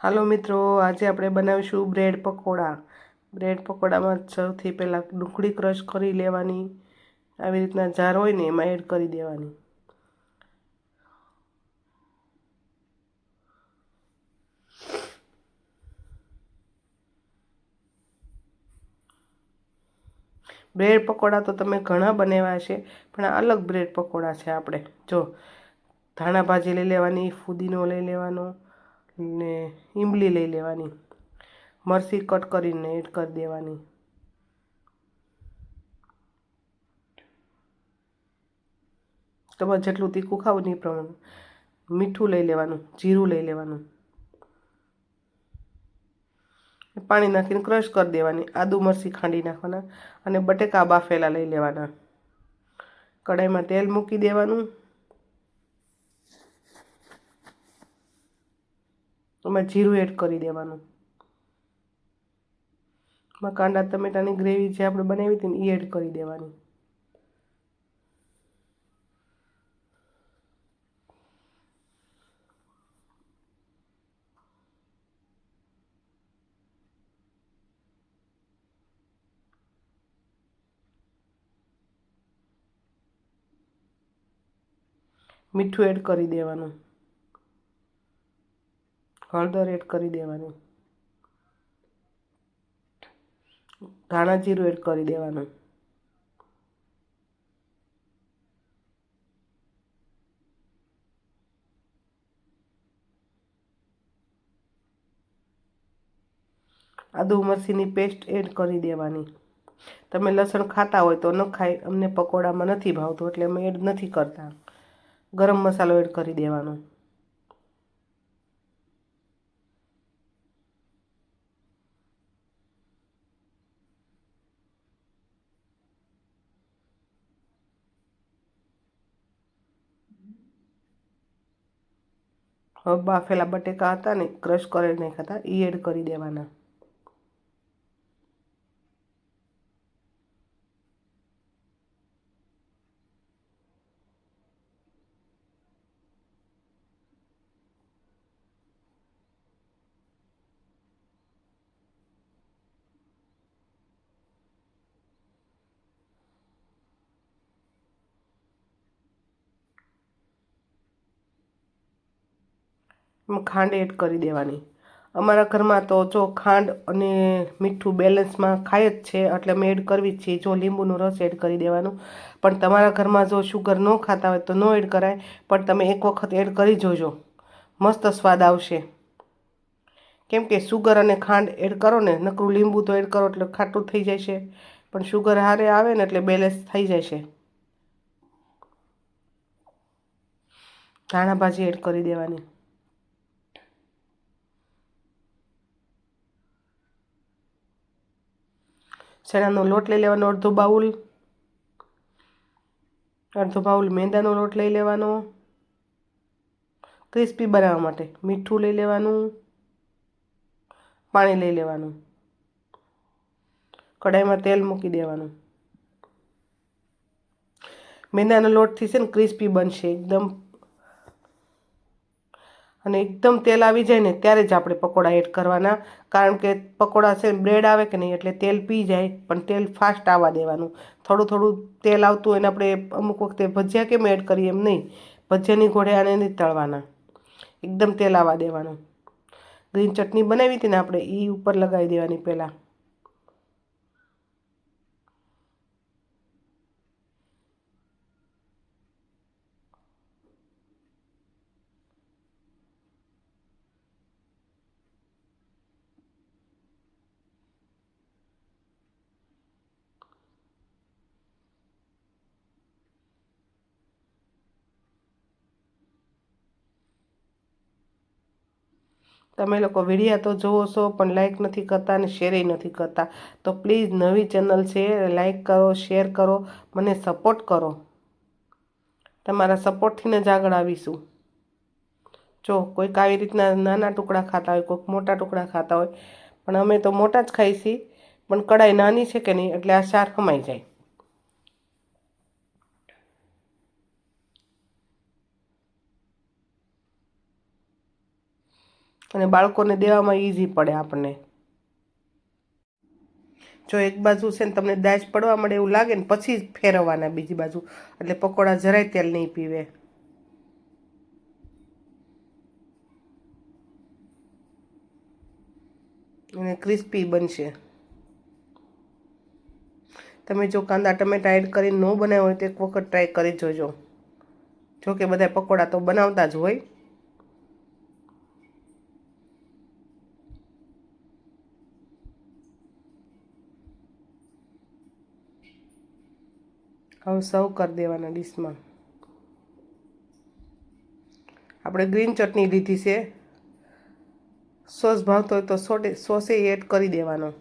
હાલો મિત્રો, આજે આપણે બનાવીશું બ્રેડ પકોડા. બ્રેડ પકોડામાં સૌથી પહેલાં ડુંગળી ક્રશ કરી લેવાની. આવી રીતના જાર હોય ને એમાં એડ કરી દેવાની. બ્રેડ પકોડા તો તમે ઘણા બનાવ્યા છે પણ અલગ બ્રેડ પકોડા છે આપણે. જો ધાણા ભાજી લઈ લેવાની, ફુદીનો લઈ લેવાનો ને ઈમલી લઈ લેવાની. મરસી કટ કરીને એડ કરી દેવાની. તમારે જેટલું તીખું ખાવું નહીં પ્રમાણે મીઠું લઈ લેવાનું, જીરું લઈ લેવાનું. પાણી નાખીને ક્રશ કરી દેવાની, આદુ મરસી ખાંડી નાખવાના અને બટેકા બાફેલા લઈ લેવાના. કઢાઈમાં તેલ મૂકી દેવાનું. એમાં જીરું એડ કરી દેવાનું. એમાં કાંડા ટમેટાની ગ્રેવી જે આપણે બનાવી હતી ને એ એડ કરી દેવાની. મીઠું એડ કરી દેવાનું. હળદર એડ કરી દેવાનું. ધાણા જીરું એડ કરી દેવાનું. આદુ મરચીની પેસ્ટ એડ કરી દેવાની. તમે લસણ ખાતા હોય તો ન ખાય, અમને પકોડામાં નથી ભાવતું, એટલે અમે એડ નથી કરતા. ગરમ મસાલો એડ કરી દેવાનો. બાફેલા બટેકા હતા ને ક્રશ કરી નાખ્યા હતા એ એડ કરી દેવાના એમાં ખાંડ એડ કરી દેવાની. અમારા ઘરમાં તો જો ખાંડ અને મીઠું બેલેન્સમાં ખાય જ છે, એટલે અમે એડ કરવી જ છીએ. જો લીંબુનો રસ એડ કરી દેવાનું. પણ તમારા ઘરમાં જો શુગર ન ખાતા હોય તો ન એડ કરાય, પણ તમે એક વખત એડ કરી જોજો. મસ્ત સ્વાદ આવશે. કેમ કે શુગર અને ખાંડ એડ કરો ને, નકરું લીંબુ તો એડ કરો એટલે ખાટું થઈ જાય છે પણ શુગર હારે આવે ને એટલે બેલેન્સ થઈ જાય છે ધાણા ભાજી એડ કરી દેવાની. ચણાનો લોટ લઈ લેવાનો, અડધો બાઉલ. અડધો બાઉલ મેંદાનો લોટ લઈ લેવાનો. ક્રિસ્પી બનાવવા માટે મીઠું લઈ લેવાનું. પાણી લઈ લેવાનું. કઢાઈમાં તેલ મૂકી દેવાનું. મેંદાનો લોટથી છે ને ક્રિસ્પી બનશે, એકદમ અને એકદમ તેલ આવી જાય ને ત્યારે જ આપણે પકોડા એડ કરવાના. કારણ કે પકોડા છે બ્રેડ આવે કે નહીં એટલે તેલ પી જાય, પણ તેલ ફાસ્ટ આવવા દેવાનું. થોડું થોડું તેલ આવતું હોય ને આપણે અમુક વખતે ભજીયા કેમ એડ કરીએ એમ નહીં, ભજીયાની ઘોડે આને નહીં તળવાના. એકદમ તેલ આવવા દેવાનું. ગ્રીન ચટણી બનાવી હતી ને આપણે એ ઉપર લગાવી દેવાની પહેલાં. તમે લોકો વિડીયા તો જોવો છો, પણ લાઇક નથી કરતા અને શેરેય નથી કરતા. તો પ્લીઝ નવી ચેનલ છે લાઇક કરો શેર કરો, મને સપોર્ટ કરો. તમારા સપોર્ટથીને જ આગળ આવીશું. જો કોઈક આવી રીતના નાના ટુકડા ખાતા હોય, કોઈક મોટા ટુકડા ખાતા હોય, પણ અમે તો મોટા જ ખાઈ છીએ, પણ કડાઈ નાની છે કે નહીં, એટલે આ શાર કમાઈ જાય. અને બાળકોને દેવામાં ઇઝી પડે આપણને. જો એક બાજુ છે ને તમને દાજ પડવા મળે એવું લાગે ને, પછી જ ફેરવવાના બીજી બાજુ. એટલે પકોડા જરાય તેલ નહીં પીવે. અને ક્રિસ્પી બનશે. તમે જો કાંદા, ટમેટા એડ કરીને ન બનાવ્યો હોય તો એક વખત ટ્રાય કરી જોજો. જો કે બધા પકોડા તો બનાવતા જ હોય. હવે સર્વ કરી દેવાના ડીશમાં. આપણે ગ્રીન ચટણી લીધી છે. સોસ ભાવતો હોય તો સોટે સોસે એડ કરી દેવાનો.